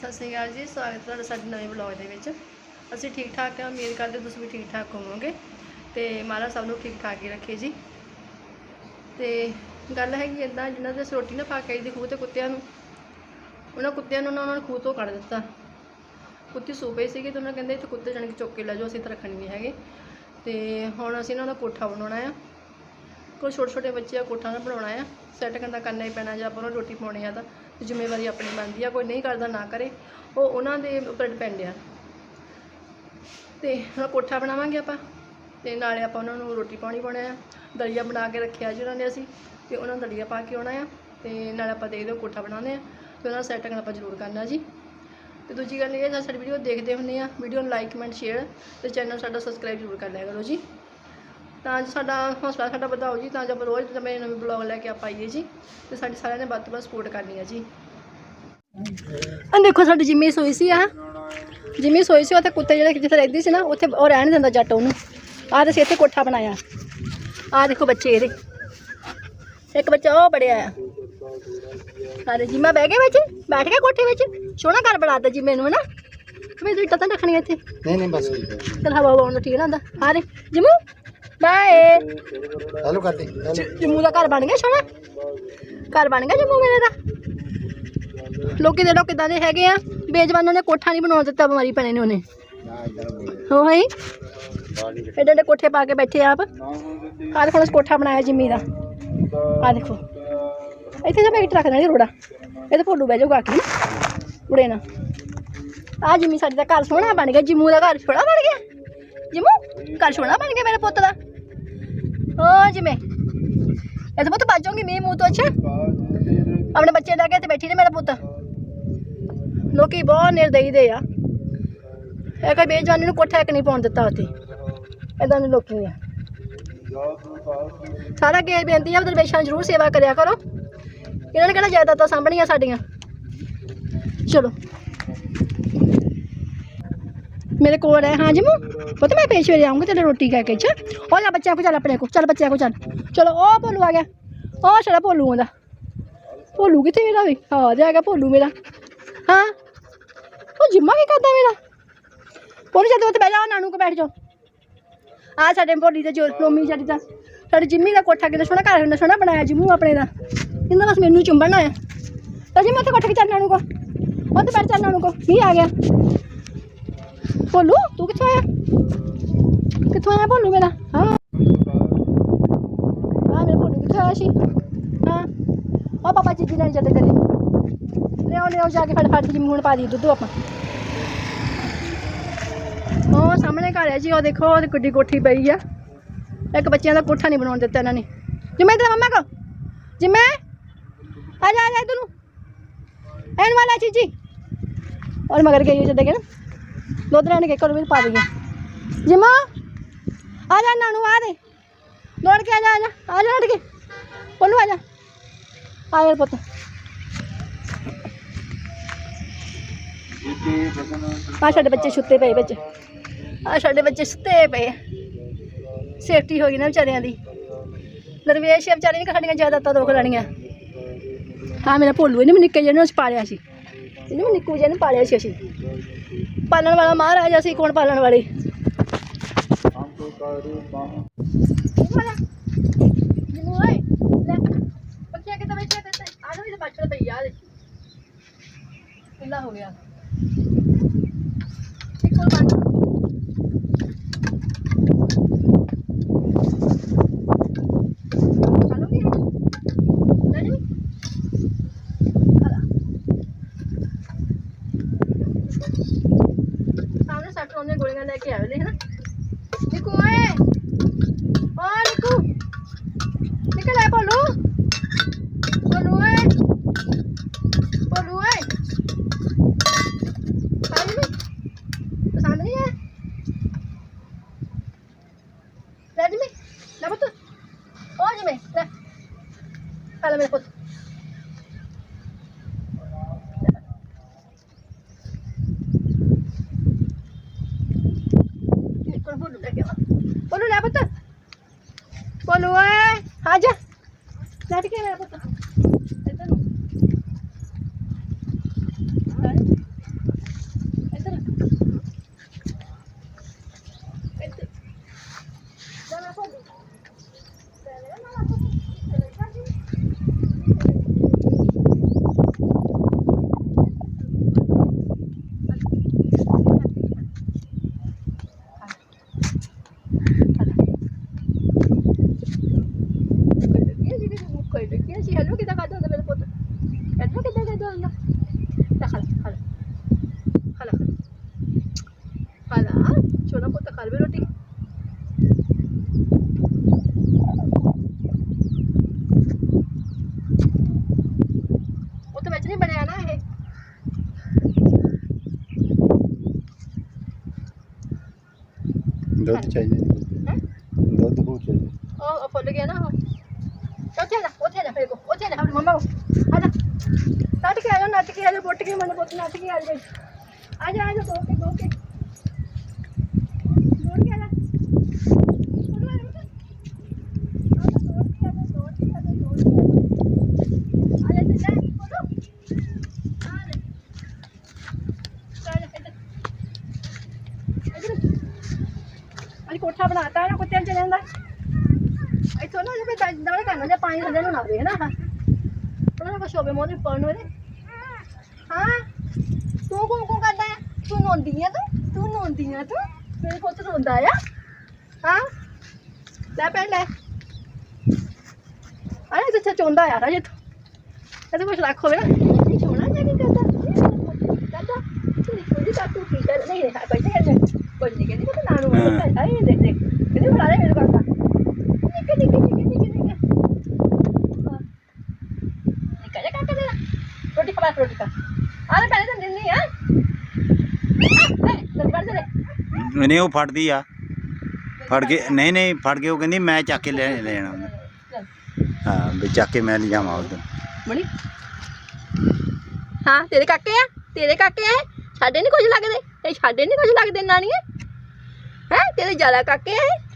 ਸਤਿ ਸ਼੍ਰੀ ਅਕਾਲ ਜੀ, ਸਵਾਗਤ ਤੁਹਾਡਾ ਸਾਡੇ ਨਵੇਂ ਵਲੌਗ ਦੇ ਵਿੱਚ। ਅਸੀਂ ਠੀਕ ਠਾਕ ਹਾਂ, ਉਮੀਦ ਕਰਦੇ ਤੁਸੀਂ ਵੀ ਠੀਕ ਠਾਕ ਹੋਵੋਗੇ। ਤੇ ਮਹਾਰਾਜ ਸਭ ਨੂੰ ਠੀਕ ਠਾਕ ਹੀ ਰੱਖੇ ਜੀ। ਤੇ ਗੱਲ ਹੈਗੀ ਇਦਾਂ ਜਿਨ੍ਹਾਂ ਦੇ ਅਸੀਂ ਰੋਟੀ ਨਾ ਪਾ ਕੇ ਆਈ ਦੀ ਖੂਹ ਤੇ ਕੁੱਤਿਆਂ ਨੂੰ, ਉਹਨਾਂ ਕੁੱਤਿਆਂ ਨੂੰ ਨਾ ਉਹਨਾਂ ਨੇ ਖੂਹ ਤੋਂ ਕੱਢ ਦਿੱਤਾ। ਕੁੱਤੀ ਸੋ ਪਈ ਸੀਗੀ ਤੇ ਉਹਨਾਂ ਕਹਿੰਦੇ ਇੱਥੇ ਕੁੱਤੇ ਜਾਣ ਕੇ ਚੁੱਕ ਕੇ ਲੈ ਜਾਓ, ਅਸੀਂ ਤਾਂ ਰੱਖਣੀ ਨਹੀਂ ਹੈਗੇ। ਤੇ ਹੁਣ ਅਸੀਂ ਇਹਨਾਂ ਦਾ ਕੋਠਾ ਬਣਾਉਣਾ ਆ। ਕੋਈ ਛੋਟੇ ਛੋਟੇ ਬੱਚੇ ਆ, ਕੋਠਾ ਨਾ ਬਣਾਉਣਾ ਆ ਸੈੱਟ ਕਰਨਾ ਕਰਨਾ ਹੀ ਪੈਣਾ, ਜਾਂ ਆਪਾਂ ਉਹਨਾਂ ਨੂੰ ਰੋਟੀ ਪਾਉਣੀ ਆ ਤਾਂ ਜ਼ਿੰਮੇਵਾਰੀ ਆਪਣੀ ਬਣਦੀ ਆ, ਕੋਈ ਨਹੀਂ ਕਰਦਾ, ਨਾ ਕਰੇ, ਉਹ ਉਹਨਾਂ ਦੇ ਉੱਪਰ ਡਿਪੈਂਡ ਆ। ਤੇ ਕੋਠਾ ਬਣਾਵਾਂਗੇ ਆਪਾਂ, ਤੇ ਨਾਲੇ ਆਪਾਂ ਉਹਨਾਂ ਨੂੰ ਰੋਟੀ ਪਾਣੀ ਪਾਉਣਾ ਆ, ਦਲੀਆ ਬਣਾ ਕੇ ਰੱਖਿਆ ਜੀ ਉਹਨਾਂ ਨੇ ਅਸੀਂ, ਤੇ ਉਹਨਾਂ ਨੂੰ ਦਲੀਆ ਪਾ ਕੇ ਆਉਣਾ ਆ, ਤੇ ਨਾਲੇ ਆਪਾਂ ਦੇਖਦੇ ਹਾਂ ਕੋਠਾ ਬਣਾਉਂਦੇ ਆ, ਤੇ ਉਹਨਾਂ ਸੈੱਟ ਕਰਨਾ ਆਪਾਂ ਜ਼ਰੂਰ ਕਰਨਾ ਜੀ। ਤੇ ਦੂਜੀ ਗੱਲ ਇਹ ਹੈ ਜੇ ਸਾਡੀ ਵੀਡੀਓ ਦੇਖਦੇ ਹੁੰਦੇ ਆ ਵੀਡੀਓ ਨੂੰ ਲਾਈਕ ਕਮੈਂਟ ਸ਼ੇਅਰ ਤੇ ਚੈਨਲ ਸਾਡਾ ਸਬਸਕ੍ਰਾਈਬ ਜ਼ਰੂਰ ਕਰ ਲਿਆ ਕਰੋ ਜੀ। ਤਾਂ ਸਾਡਾ ਹੌਸਲਾ ਸਾਡਾ ਵਧਾਓ ਜੀ ਤਾਂ ਜੋ ਆਪਾਂ ਰੋਜ਼ ਨਵੇਂ ਨਵੇਂ ਬਲੌਗ ਲੈ ਕੇ ਆਪਾਂ ਆਈਏ ਜੀ ਤੇ ਸਾਡੀ ਸਾਰਿਆਂ ਨੇ ਵੱਧ ਤੋਂ ਵੱਧ ਸਪੋਰਟ ਕਰਨੀ ਹੈ ਜੀ। ਆ ਦੇਖੋ ਸਾਡੀ ਜਿੰਮੀ ਸੋਈ ਸੀ ਆ ਜਿੰਮੀ ਸੋਈ ਸੀ ਉੱਥੇ ਕੁੱਤੇ ਜਿਹੜੇ ਜਿੱਥੇ ਰਹਿੰਦੀ ਸੀ ਨਾ ਉੱਥੇ ਉਹ ਰਹਿਣ ਦਿੰਦਾ ਜੱਟ ਉਹਨੂੰ। ਆਹ ਤੇ ਇੱਥੇ ਕੋਠਾ ਬਣਾਇਆ। ਆਹ ਦੇਖੋ ਬੱਚੇ ਇਹਦੇ। ਇੱਕ ਬੱਚਾ ਉਹ ਬੜਿਆ ਆ। ਸਾਰੇ ਜਿੰਮਾ ਬਹਿ ਗਿਆ ਵਿੱਚ ਬੈਠ ਗਿਆ ਕੋਠੇ ਵਿੱਚ। ਸੋਹਣਾ ਘਰ ਬਣਾਤਾ ਜੀ ਮੈਨੂੰ ਹਨਾ। ਮੈਂ ਤੂੰ ਤਾਂ ਰੱਖਣੀ ਇੱਥੇ। ਨਹੀਂ ਨਹੀਂ ਬਸ ਠੀਕ ਹੈ ਚਲ ਹਵਾ ਹਵਾ ਨੂੰ ਠੀਕ ਨਾ ਹੁੰਦਾ ਹਾਂ ਰੇ ਜਿਮੂ। ਬਾਏ। ਹੈਲੋ ਕਰ ਦੇ ਜੰਮੂ ਦਾ ਘਰ ਬਣ ਗਿਆ ਸੋਹਣਾ ਘਰ ਬਣ ਗਿਆ ਜੰਮੂ ਮੇਰੇ ਦਾ? ਲੋਕੀ ਦੇ ਕਿਦਾਂ ਦੇ ਹੈਗੇ ਆ। ਬੇਜਵਾਨਾਂ ਨੇ ਕੋਠਾ ਨਹੀਂ ਬਣਾਉਣ ਦਿੱਤਾ ਬਿਮਾਰੀ ਪੈਣੇ ਨੇ ਉਹਨੇ। ਹੋ ਹੈ ਐਡੇ ਐਡੇ ਕੋਠੇ ਪਾ ਕੇ ਬੈਠੇ ਆਪ। ਆਹ ਦੇਖੋ ਉਸ ਕੋਠਾ ਬਣਾਇਆ ਜਿੰਮੀ ਦਾ। ਆਹ ਦੇਖੋ। ਇੱਥੇ ਜਾ ਮੈਂ ਇੱਟ ਰੱਖ ਦੇਣੀ ਰੋੜਾ। ਇਹ ਤਾਂ ਭੋਲੂ ਬਹਿ ਜਾਊਗਾ ਆ ਕੇ। ਨਾ ਉੜੇ ਨਾ। ਆ ਜਿੰਮੀ ਸਾਡੀ ਦਾ ਘਰ ਸੋਹਣਾ ਬਣ ਗਿਆ। ਜਿੰਮੂ ਦਾ ਘਰ ਸੋਹਣਾ ਬਣ ਗਿਆ। ਜਿੰਮੂ? ਘਰ ਸੋਹਣਾ ਬਣ ਗਿਆ ਮੇਰੇ ਪੁੱਤ ਦਾ। ਓ ਜਿਮੇ ਇਹ ਤਾਂ ਪੁੱਤ ਬਾਜੋਂਗੀ ਮੀਂਹ ਮੂੰਹ ਤੋਂ, ਅੱਛਾ? ਆਪਣੇ ਬੱਚੇ ਲੈ ਕੇ ਤੇ ਬੈਠੀ ਨੇ ਮੇਰਾ ਪੁੱਤ। ਲੋਕੀ ਬਹੁਤ ਨਿਰਦਈ ਦੇ ਆ। ਇਹ ਕੋਈ ਬੇਜਵਾਨੀ ਨੂੰ ਕੋਠਾ ਇੱਕ ਨਹੀਂ ਪਾਉਣ ਦਿੱਤਾ ਉੱਥੇ। ਇਦਾਂ ਦੇ ਲੋਕੀ ਆ। ਸਾਰਾ ਕੇ ਬੇਨਤੀ ਆ ਦਰਵੇਸ਼ਾਂ ਜ਼ਰੂਰ ਸੇਵਾ ਕਰਿਆ ਕਰੋ। ਇਹਨਾਂ ਨੇ ਕਿਹੜਾ ਜਾਇਦਾਦਾਂ ਸਾਂਭਣੀਆਂ ਸਾਡੀਆਂ? ਚਲੋ। मेरे को है हाँ जी मुँह पता मैं पेश वे आऊँगी तेरे रोटी खा के अच्छा और जा बच्चा को चल अपने को चल बच्चा को चल चलो ओ भोलू आ गया ओ छड़ा भोलू आंदा भोलू कितने मेरा भी हाँ आ गया भोलू मेरा हाँ ਉਹ ਜਿੰਮਾ ਕੀ ਕਰਦਾ ਮੇਰਾ ਬੋਲ ਜਾ ਉੱਥੇ ਬਹਿ ਜਾ ਨਾਨੂ ਕੋ ਬੈਠ ਜਾਓ ਆ ਸਾਡੇ ਭੋਲੀ ਤੇ ਜੋ ਰੋਮੀ ਸਾਡੀ ਦਾ ਸਾਡੀ ਜਿੰਮੀ ਦਾ ਕੋਠਾ ਕਿਤੇ ਸੋਹਣਾ ਘਰ ਹੁੰਦਾ ਸੋਹਣਾ ਬਣਾਇਆ ਜਿੰਮੂ ਆਪਣੇ ਦਾ ਇਹਨਾਂ ਬਸ ਮੈਨੂੰ ਚੁੰਬਣ ਆਇਆ ਤਾਂ ਜੀ ਮੈਂ ਉੱਥੇ ਕੋਠੇ ਕੇ ਚੱਲ ਨਾਨੂ ਕੋ ਉੱਥੇ ਬੈਠ ਚੱਲ ਨਾਨੂ ਕੋ ਕੀ ਆ ਗਿਆ ਭੋਲੂ ਤੂੰ ਕਿੱਥੋਂ ਆਇਆ? ਕਿੱਥੋਂ ਆਇਆ ਭੋਲੂ ਮੇਰਾ? ਹਾਂ। ਹਾਂ, ਮੇਰਾ ਭੋਲੂ ਕਿੱਥੋਂ ਆਇਆ ਸੀ? ਹਾਂ। ਉਹ ਪਾਪਾ ਜੀ ਨਾਲ ਚੱਲੇ ਚੱਲੇ ਲਿਆਓ ਲਿਆਓ, ਜਾ ਕੇ ਫੜ ਜੀ ਮੂੰਹ ਪਾ ਦੀ ਦੁੱਧ ਆਪਾਂ। ਉਹ ਸਾਹਮਣੇ ਘਰ ਹੈ ਜੀ, ਉਹ ਦੇਖੋ ਉਹ ਗੁੱਡੀ ਕੋਠੀ ਪਈ ਆ। ਇੱਕ ਬੱਚਿਆਂ ਦਾ ਕੋਠਾ ਨਹੀਂ ਬਣਾਉਣ ਦਿੱਤਾ ਇਹਨਾਂ ਨੇ। ਜਿਵੇਂ ਤੇਰਾ ਮੰਮਾ ਕੋ ਜਿਵੇਂ ਆ ਜਾ ਆ ਜਾ ਤੈਨੂੰ ਐਨ ਵਾਲਾ ਚੀਜੀ। ਔਰ ਮਗਰ ਗਈ ਚੱਲੇ ਗਏ ਨਾ ਦੁੱਧ ਲੈਣ ਕੇ ਘਰੋਂ ਵੀ ਪਾ ਦਈਏ। ਜਿਮਾ, ਆ ਜਾ ਨਾਨੂ, ਆ ਦੇ। ਦੌੜ ਕੇ ਆ ਜਾ ਆ ਜਾ ਆ ਜਾ ਹਟ ਕੇ। ਉਹਨੂੰ ਆ ਜਾ। ਆ ਯਾਰ ਪੁੱਤ। ਆ ਸਾਡੇ ਬੱਚੇ ਸੁੱਤੇ ਪਏ ਵਿੱਚ। ਆ ਸਾਡੇ ਬੱਚੇ ਸੁੱਤੇ ਪਏ ਸੇਫਟੀ ਹੋ ਗਈ ਨਾ ਵਿਚਾਰਿਆਂ ਦੀ। ਦਰਵੇਸ਼ ਆ, ਵਿਚਾਰੇ ਨੇ ਸਾਡੀਆਂ ਜ਼ਿਆਦਾਤਾਂ ਦੁੱਖ ਲੈਣੀਆਂ। ਹਾਂ ਮੇਰਾ ਭੋਲੂ, ਇਹਨੇ ਮੈਨੂੰ ਨਿੱਕੇ ਜਿਹੇ ਨੂੰ ਅਸੀਂ ਪਾਲਿਆ ਸੀ। ਇਹਨੇ ਵੀ ਨਿੱਕੂ ਜਿਹੇ ਨੂੰ ਪਾਲਿਆ ਸੀ ਅਸੀਂ। ਪਾਲਣ ਵਾਲਾ ਮਹਾਰਾਜ ਅਸੀਂ ਕੌਣ ਪਾਲਣ ਵਾਲੇ? ਜਿਹਨੂੰ ਓਏ ਲੈ ਬੱਚਿਆਂ ਕਿਤੇ ਬੈਠੇ ਤੇ ਆ ਜਾਓ ਇਹ ਬਾਛੜ ਪਈ ਆ ਦੇ ਕਿੰਨਾ ਹੋ ਗਿਆ ਇੱਕ ਹੋਰ ਬੰਦ ਖਾਲੋਗੇ ਲੈ ਜੀ ਸਾਹਮਣੇ ਸੱਟ ਉਹਨੇ ਗੋਲੀਆਂ ਲੈ ਕੇ ਆਵੇ ਲੈ ਹਨਾ ਨਿਕੂ ਓਏ ਓ ਨਿਕੂ ਨਿਕਲ ਆ ਬੋਲੂ ਬੋਲੂ ਓਏ ਬੋਲੂ ਓਏ ਖਾਲੀ ਨੀ ਪਸੰਦ ਨਹੀਂ ਹੈ ਲੈ ਜੀ ਮੈਂ ਲੈ ਪੁੱਤ। ਓ ਜੀ ਮੈਂ ਲੈ। ਖਾ ਲੈ ਮੇਰੇ ਪੁੱਤ। ਕੋਲ ਬੋਲੂ ਲੈ ਕੇ ਆ। ਬੋਲੂ ਲੈ ਪੁੱਤ। ਬੋਲੂ ਓਏ, ਆ ਜਾ। ਲੈ ਕੇ ਮੇਰਾ ਪੁੱਤ। शाम को तो खा भी रोटी। वो तो बचने बनाया ना है दूध तो चाहिए। दूध तो बहुत चाहिए। ओ फल गया ना तो उठे ना उठे ना मेरे को उठे ना अपनी मम्मा को। आजा नाटक आ जाओ नाटक आ जाओ बोट के मैंने बहुत नाटक आ जाओ आजा आजा धो के धो के। ਕੋਠਾ ਬਣਾਤਾ ਨਾ ਕੁੱਤਿਆਂ ਚ ਰਹਿੰਦਾ ਇੱਥੋਂ ਨਾ ਜਿਵੇਂ ਦਾਣੇ ਕਰਨਾ ਜਾਂ ਪਾਣੀ ਥੱਲੇ ਨੂੰ ਨਾ ਵੇ ਨਾ ਉਹਨਾਂ ਨੂੰ ਸ਼ੋਬੇ ਮੋਦੇ ਪੜਨ ਵੇਲੇ ਹਾਂ? ਤੂੰ ਕੋ ਕੋ ਕਰਦਾ ਹੈ ਤੂੰ ਨੋਂਦੀ ਆ ਤੂੰ? ਤੂੰ ਨੋਂਦੀ ਆ ਤੂੰ? ਮੇਰੇ ਪੁੱਤ ਰੋਂਦਾ ਆ? ਹਾਂ? ਲੈ ਪੈਣ ਲੈ। ਅਰੇ ਤੂੰ ਚੋਂਦਾ ਆ ਰਾਜੇ ਤੂੰ ਇਹਦੇ ਕੁਛ ਰੱਖੋ ਹੋਵੇ ਨਾ। ਇਹ ਚੋਣਾ ਨਹੀਂ ਕਰਦਾ ਕਰਦਾ ਤੇਰੀ ਕੋਈ ਤਾਂ ਤੂੰ ਕੀ ਕਰ ਨਹੀਂ ਰਿਹਾ ਕੋਈ ਨਹੀਂ ਕੋਈ ਨਹੀਂ ਕਹਿੰਦੀ ਤੂੰ ਨਾਨੂ ਆ ਇਹ ਦੇਖ ਦੇਖ ਕਹਿੰਦੀ ਬੁਲਾ ਨਹੀਂ ਉਹ ਫੜਦੀ ਆ। ਫੜ ਕੇ ਨਹੀਂ ਨਹੀਂ, ਫੜ ਕੇ ਉਹ ਕਹਿੰਦੀ, ਮੈਂ ਚੱਕ ਕੇ ਲੈ ਲੈਣਾ ਉਹਨੇ। ਹਾਂ, ਵੀ ਚੱਕ ਕੇ ਮੈਂ ਲਿਜਾਵਾਂ ਉਧਰ। ਮਣੀ ਹਾਂ, ਤੇਰੇ ਕਾਕੇ ਆ? ਤੇਰੇ ਕਾਕੇ ਆ ਸਾਡੇ ਨਹੀਂ ਕੁਝ ਲੱਗਦੇ। ਇਹ ਸਾਡੇ ਨਹੀਂ ਕੁਝ ਲੱਗਦੇ, ਨਾਨੀਏ। ਹੈ? ਤੇਰੇ ਜ਼ਿਆਦਾ ਕਾਕੇ ਆ